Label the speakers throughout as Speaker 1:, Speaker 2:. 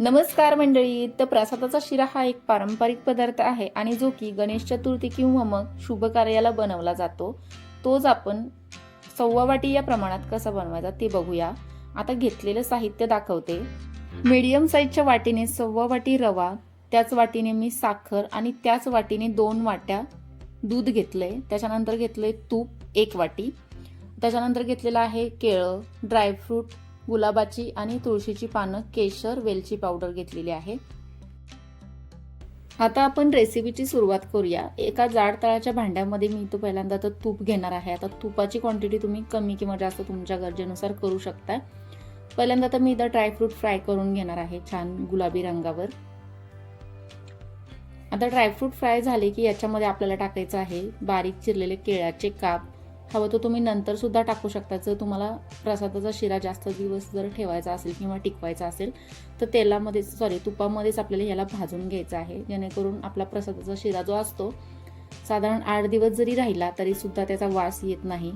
Speaker 1: नमस्कार मंडळी तर प्रसादाचा शिरा हा एक पारंपरिक पदार्थ आहे आणि जो की गणेश चतुर्थी किंवा मग शुभ कार्याला बनवला जातो. तोच आपण सव्वा वाटी या प्रमाणात कसा बनवायचा ते बघूया. आता घेतलेलं साहित्य दाखवते. मीडियम साईजच्या वाटीने सव्वा वाटी रवा त्याच वाटीने मी साखर आणि त्याच वाटीने दोन वाट्या दूध घेतलंय. त्याच्यानंतर घेतलंय तूप एक वाटी. त्याच्यानंतर घेतलेलं आहे केळं ड्रायफ्रूट गुलाबाची आणि तुळशीची पानं केशर वेलची पावडर घेतलेली आहे. आता आपण रेसिपीची सुरुवात करूया. एका जाड तळाच्या भांड्यामध्ये मी तो पहिल्यांदा तर तूप घेणार आहे. आता तुपाची क्वांटिटी तुम्ही कमी किंवा जास्त तुमच्या गरजेनुसार करू शकता पहिल्यांदा तर मी इथं ड्रायफ्रूट फ्राय करून घेणार आहे छान गुलाबी रंगावर. आता ड्रायफ्रूट फ्राय झाले की याच्यामध्ये आपल्याला टाकायचं आहे बारीक चिरलेले केळ्याचे काप हवं तर तुम्ही नंतर सुद्धा टाकू शकता. जर तुम्हाला प्रसादाचा शिरा जास्त दिवस जर ठेवायचा असेल किंवा टिकवायचा असेल तर तेलामध्ये सॉरी तुपामध्येच आपल्याला ह्याला भाजून घ्यायचं आहे. जेणेकरून आपला प्रसादाचा शिरा जो असतो साधारण आठ दिवस जरी राहिला तरी सुद्धा त्याचा वास येत नाही.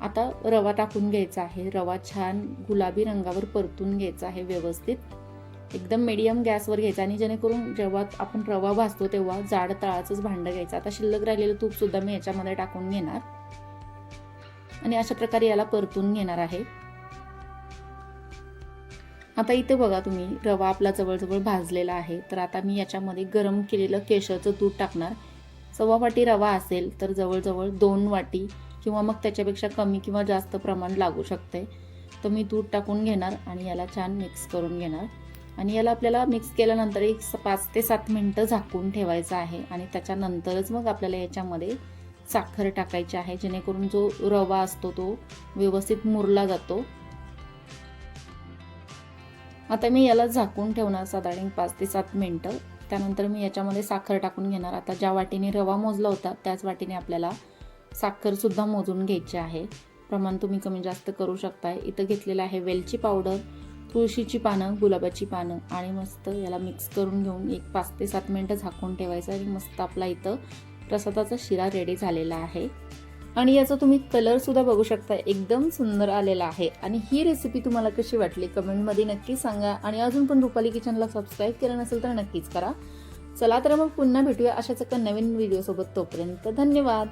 Speaker 1: आता रवा टाकून घ्यायचा आहे. रवा छान गुलाबी रंगावर परतून घ्यायचा आहे व्यवस्थित. एकदम मिडियम गॅसवर घ्यायचा आणि जेणेकरून जेव्हा आपण रवा भाजतो तेव्हा जाड तळाचंच भांडं घ्यायचं. आता शिल्लक राहिलेलं तूप सुद्धा मी याच्यामध्ये टाकून घेणार. आणि अशा प्रकारे याला परतून घेणार आहे. आता इथे बघा तुम्ही रवा आपला जवळजवळ भाजलेला आहे. तर आता मी याच्यामध्ये गरम केलेलं केशरचं दूध टाकणार. सव्वा वाटी रवा असेल तर जवळजवळ दोन वाटी किंवा मग त्याच्यापेक्षा कमी किंवा जास्त प्रमाण लागू शकते. तर मी दूध टाकून घेणार आणि याला छान मिक्स करून घेणार. आणि याला आपल्याला मिक्स केल्यानंतर एक स- पाच ते सात मिनटं झाकून ठेवायचं आहे. आणि त्याच्यानंतरच मग आपल्याला याच्यामध्ये साखर टाकायची आहे जेणेकरून जो रवा असतो तो व्यवस्थित मुरला जातो. आता मी याला झाकून ठेवणार साधारण पाच ते सात मिनटं. त्यानंतर मी याच्यामध्ये साखर टाकून घेणार. आता ज्या वाटीने रवा मोजला होता त्याच वाटीने आपल्याला साखरसुद्धा मोजून घ्यायची आहे. प्रमाण तुम्ही कमी जास्त करू शकताय. इथं घेतलेलं आहे वेलची पावडर तुळशीची पानं गुलाबाची पानं आणि मस्त याला मिक्स करून घेऊन एक पाच ते सात मिनटं झाकून ठेवायचं आणि मस्त आपला इथं प्रसादाचा शिरा रेडी झालेला आहे. आणि याचा तुम्ही कलरसुद्धा बघू शकता. एकदम सुंदर आलेला आहे. आणि ही रेसिपी तुम्हाला कशी वाटली? कमेंटमध्ये नक्की सांगा. आणि अजून पण रुपाली किचनला सबस्क्राईब केलं नसेल तर नक्कीच करा. चला तर मग पुन्हा भेटूया अशाच एका नवीन व्हिडिओसोबत तोपर्यंत धन्यवाद.